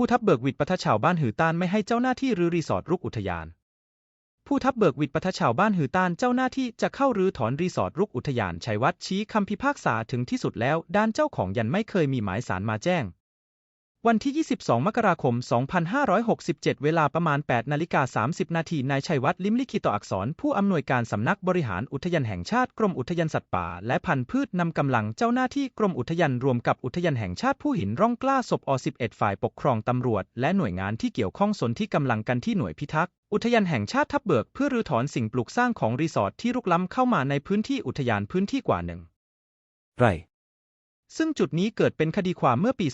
ผู้ทับเบิกวิดปะทะชาวบ้านหือต้านไม่ให้เจ้าหน้าที่รื้อรีสอร์ทรุกอุทยาน ผู้ทับเบิกวิดปะทะชาวบ้านหือต้านเจ้าหน้าที่จะเข้ารื้อถอนรีสอร์ทรุกอุทยานชัยวัฒน์ชี้คำพิพากษาถึงที่สุดแล้ว ด้านเจ้าของยันไม่เคยมีหมายสารมาแจ้ง วันที่ 22 มกราคม 2567 เวลาประมาณ 8 นาฬิกา 30 นาทีนายชัยวัฒน์ลิมลิขิตอักษร ผู้อำนวยการสำนักบริหารอุทยานแห่งชาติกรมอุทยานสัตว์ป่า และพันธุ์พืชนำกำลังเจ้าหน้าที่กรมอุทยานรวมกับอุทยานแห่งชาติผู้หินร่องกล้าศพอ 11 ฝ่ายปกครองตำรวจ และหน่วยงานที่เกี่ยวข้องสนที่กำลังกันที่หน่วยพิทักษ์อุทยานแห่งชาติทับเบิกเพื่อรื้อถอนสิ่งปลูกสร้างของรีสอร์ทที่รุกล้ำเข้ามาในพื้นที่อุทยานพื้นที่กว่าหนึ่งไร ซึ่งจุดนี้เกิดเป็นคดีความเมื่อปี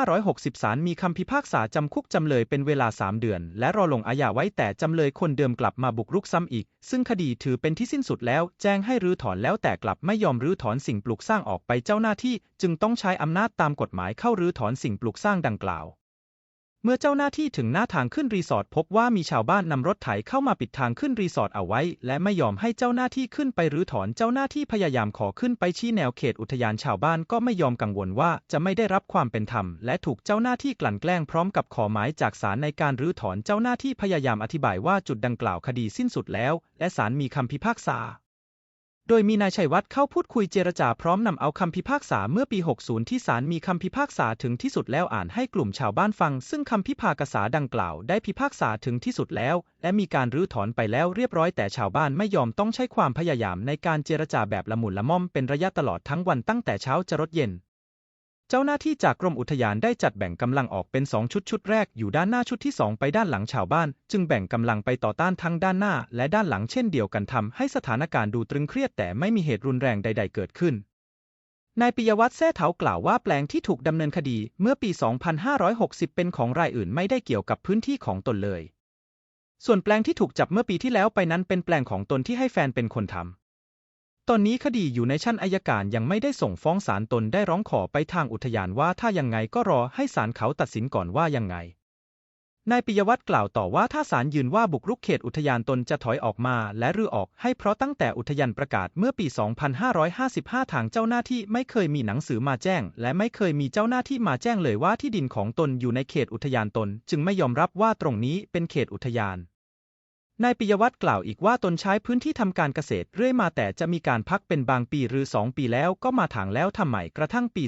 2560 ศาลมีคำพิพากษาจำคุกจำเลยเป็นเวลา 3 เดือน และรอลงอาญาไว้แต่จำเลยคนเดิมกลับมาบุกรุกซ้ำอีก ซึ่งคดีถือเป็นที่สิ้นสุดแล้ว แจ้งให้รื้อถอนแล้วแต่กลับไม่ยอมรื้อถอนสิ่งปลูกสร้างออกไปเจ้าหน้าที่ จึงต้องใช้อำนาจตามกฎหมายเข้ารื้อถอนสิ่งปลูกสร้างดังกล่าว เมื่อเจ้าหน้าที่ถึงหน้าทางขึ้นรีสอร์ทพบว่ามีชาวบ้านนำรถไถเข้ามาปิดทางขึ้นรีสอร์ทเอาไว้ และไม่ยอมให้เจ้าหน้าที่ขึ้นไปรื้อถอนเจ้าหน้าที่พยายามขอขึ้นไปชี้แนวเขตอุทยานชาวบ้านก็ไม่ยอมกังวลว่าจะไม่ได้รับความเป็นธรรม และถูกเจ้าหน้าที่กลั่นแกล้งพร้อมกับขอหมายจากศาลในการรื้อถอนเจ้าหน้าที่พยายามอธิบายว่าจุดดังกล่าวคดีสิ้นสุดแล้ว และศาลมีคำพิพากษา โดยมีนายชัยวัฒน์เข้าพูดคุยเจรจาพร้อมนำเอาคำพิพากษาเมื่อปี 60 ที่ศาลมีคำพิพากษาถึงที่สุดแล้วอ่านให้กลุ่มชาวบ้านฟัง ซึ่งคำพิพากษาดังกล่าวได้พิพากษาถึงที่สุดแล้ว และมีการรื้อถอนไปแล้วเรียบร้อยแต่ชาวบ้านไม่ยอมต้องใช้ความพยายามในการเจรจาแบบละมุนละม่อมเป็นระยะตลอดทั้งวันตั้งแต่เช้าจรดเย็น เจ้าหน้าที่จากกรมอุทยานได้จัดแบ่งกำลังออกเป็น 2 ชุดชุดแรกอยู่ด้านหน้าชุดที่ 2 ไปด้านหลังชาวบ้าน จึงแบ่งกำลังไปต่อต้านทั้งด้านหน้า และด้านหลังเช่นเดียวกันทำให้สถานการณ์ดูตรึงเครียดแต่ไม่มีเหตุรุนแรงใด ๆ เกิดขึ้นนายปิยวัฒน์แท้เถากล่าวว่าแปลงที่ถูกดำเนินคดีเมื่อปี 2560 เป็นของรายอื่นไม่ได้เกี่ยวกับพื้นที่ของตนเลย ส่วนแปลงที่ถูกจับเมื่อปีที่แล้วไปนั้นเป็นแปลงของตนที่ให้แฟนเป็นคนทำ ตอนนี้คดีอยู่ในชั้นอายการยังไม่ได้ส่งฟ้องศาลตนได้ร้องขอไปทางอุทยานว่าถ้ายังไงก็รอให้ศาลเขาตัดสินก่อนว่ายังไง นายปิยวัฒน์กล่าวต่อว่าถ้าศาลยืนว่าบุกรุกเขตอุทยานตนจะถอยออกมาและรื้อออกให้เพราะตั้งแต่อุทยานประกาศเมื่อปี 2555 ทางเจ้าหน้าที่ไม่เคยมีหนังสือมาแจ้ง และไม่เคยมีเจ้าหน้าที่มาแจ้งเลยว่าที่ดินของตนอยู่ในเขตอุทยานตน จึงไม่ยอมรับว่าตรงนี้เป็นเขตอุทยาน นายปิยวัฒน์กล่าวอีกว่าตนใช้พื้นที่ทำการเกษตรเรื่อยมาแต่จะมีการพักเป็นบางปีหรือ 2 ปีแล้วก็มาถางแล้วทำใหม่กระทั่งปี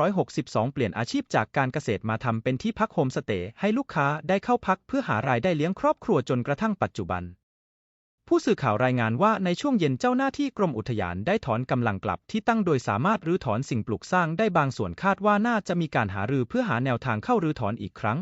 2562 เปลี่ยนอาชีพจากการเกษตรมาทำเป็นที่พักโฮมสเตย์ให้ลูกค้าได้เข้าพักเพื่อหารายได้เลี้ยงครอบครัวจนกระทั่งปัจจุบัน ผู้สื่อข่าวรายงานว่าในช่วงเย็นเจ้าหน้าที่กรมอุทยานได้ถอนกำลังกลับที่ตั้งโดยสามารถรื้อถอนสิ่งปลูกสร้างได้บางส่วนคาดว่าน่าจะมีการหารือเพื่อหาแนวทางเข้ารื้อถอนอีกครั้ง